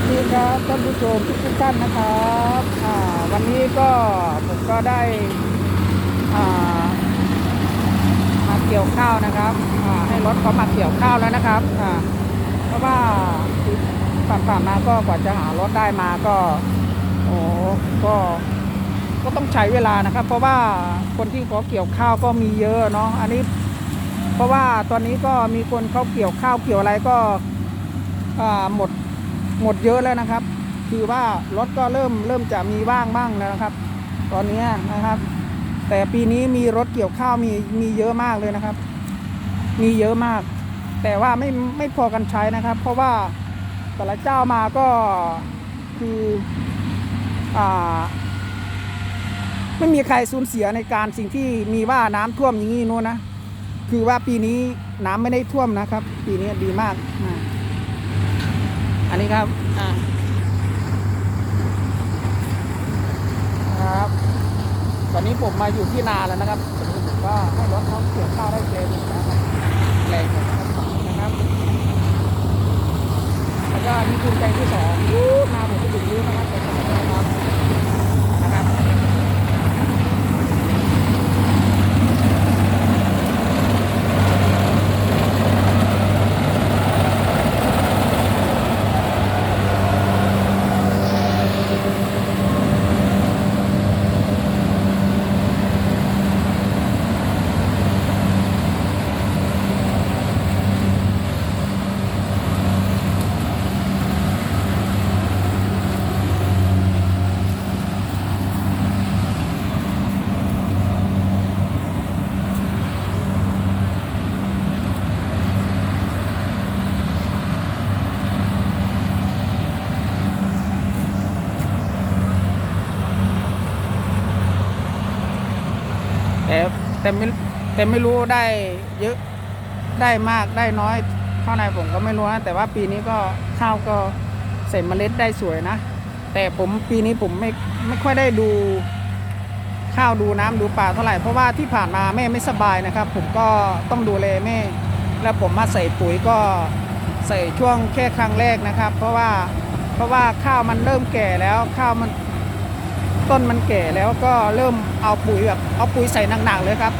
วัสดีครับท่านผู้ชมทุกท่านนะครับวันนี้ก็ผมก็ได้มาเกี่ยวข้าวนะครับให้รถเขามาเกี่ยวข้าวแล้วนะครับเพราะว่าผ่านๆมาก็กว่าจะหารถได้มาก็โอ้ก็ก็ต้องใช้เวลานะครับ เพราะว่าคนที่ขาเกี่ยวข้าวก็มีเยอะเนาะอันนี้ เพราะว่าตอนนี้ก็มีคนเขาเกี่ยวข้าวเกี่ยวอะไรก็หมด หมดเยอะแล้วนะครับ คือว่ารถก็เริ่มเริ่มจะมีว่างบ้างแล้วนะครับ ตอนนี้นะครับ แต่ปีนี้มีรถเกี่ยวข้าวมีมีเยอะมากเลยนะครับ มีเยอะมาก แต่ว่าไม่ไม่พอกันใช้นะครับ เพราะว่าแต่ละเจ้ามาก็คืออ่าไม่มีใครสูญเสียในการสิ่งที่มีว่าน้ำท่วมอย่างนี้นู้นนะ คือว่าปีนี้น้ำไม่ได้ท่วมนะครับ ปีนี้ดีมากอ่า อันนี้ครับอ่าครับ ตอนนี้ผมมาอยู่ที่นาแล้วนะครับตอนนี้ผมก็ให้รถเขาเกี่ยวข้าวได้เร็วนะครับแรงนะครับ แล้วก็นี่คือใจที่สองยู้นาผมก็อยู่ยู้นะครับใจที่สองนะครับนะครับ แต่แต่ไม่แต่ไม่รู้ได้เยอะได้มากได้น้อยเท่าไหร่ผมก็ไม่รู้นะแต่ว่าปีนี้ก็ข้าวก็ใส่เมล็ดได้สวยนะ แต่ผมปีนี้ผมไม่ไม่ค่อยได้ดูข้าวดูน้ำดูปลาเท่าไหร่เพราะว่าที่ผ่านมาแม่ไม่สบายนะครับ ผมก็ต้องดูแลแม่ แล้วผมมาใส่ปุ๋ยก็ใส่ช่วงแค่ครั้งแรกนะครับ เพราะว่าเพราะว่าข้าวมันเริ่มแก่แล้วข้าวมัน ต้นมันแก่แล้วก็เริ่มเอาปุ๋ยแบบเอาปุ๋ยใส่หนักๆเลยครับ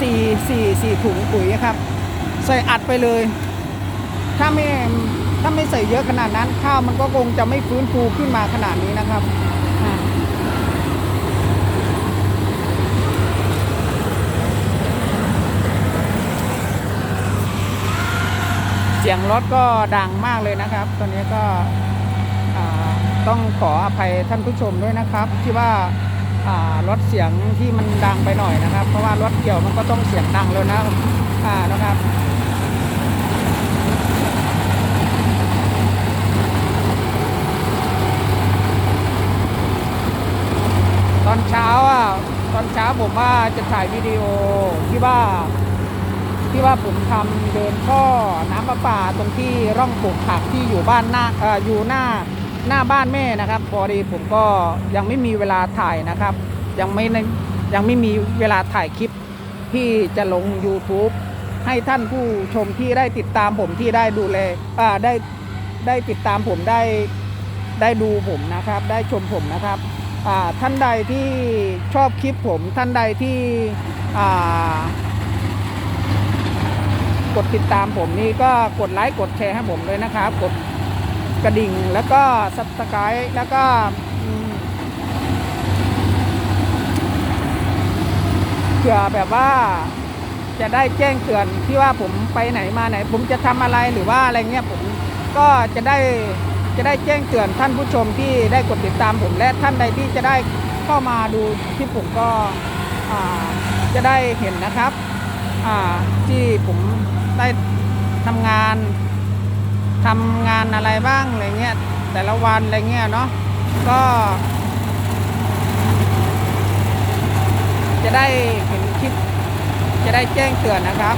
สี่สี่สี่ถุงปุ๋ยครับ ใส่อัดไปเลย ถ้าไม่ถ้าไม่ใส่เยอะขนาดนั้น ข้าวมันก็คงจะไม่ฟื้นฟูขึ้นมาขนาดนี้นะครับเสียงรถก็ดังมากเลยนะครับ ตอนนี้ก็ ต้องขออภัยท่านผู้ชมด้วยนะครับ ที่ว่ารถเสียงที่มันดังไปหน่อยนะครับ เพราะว่ารถเกี่ยวมันก็ต้องเสียงดังเลยนะอ่านะครับตอนเช้าอะตอนเช้าผมว่าจะถ่ายวิดีโอที่ว่าที่ว่าผมทำเดินท่อน้ำประปาตรงที่ร่องปลูกผักที่อยู่บ้านหน้าออยู่หน้า หน้าบ้านแม่นะครับพอดีผมก็ยังไม่มีเวลาถ่ายนะครับ ยังไม่ยังไม่มีเวลาถ่ายคลิปที่จะลง YouTube ให้ท่านผู้ชมที่ได้ติดตามผมที่ได้ดูแลอ่าได้ได้ติดตามผมได้ได้ดูผมนะครับ ได้ชมผมนะครับอ่าท่านใดที่ชอบคลิปผม ท่านใดที่อ่ากดติดตามผมนี่ก็กดไลค์กดแชร์ให้ผมเลยนะครับ กด กระดิ่ง แล้วก็ซับสไครต์แล้วก็เผื่อแบบว่าจะได้แจ้งเตือนที่ว่าผมไปไหนมาไหน ผมจะทำอะไรหรือว่าอะไรเงี้ยผมก็จะได้จะได้แจ้งเตือนท่านผู้ชมที่ได้กดติดตามผมและท่านใดที่จะได้เข้ามาดูที่ผมก็จะได้เห็นนะครับที่ผมได้ทำงาน ทำงานอะไรบ้างอะไรเงี้ยแต่ละวันอะไรเงี้ยเนาะก็ จะได้เห็นคลิปจะได้แจ้งเตือนนะครับ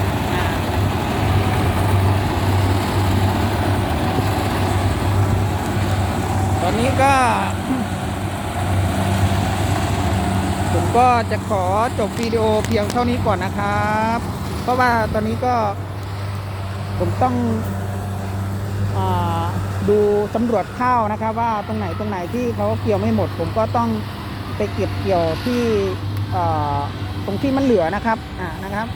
ตอนนี้ก็ผมก็จะขอจบวิดีโอเพียงเท่านี้ก่อนนะครับ เพราะว่าตอนนี้ก็ผมต้อง ดูสำรวจข้าวนะครับ ว่าตรงไหนตรงไหนที่เขาเกี่ยวไม่หมด ผมก็ต้องไปเก็บเกี่ยวที่ตรงที่มันเหลือนะครับอ่านะครับ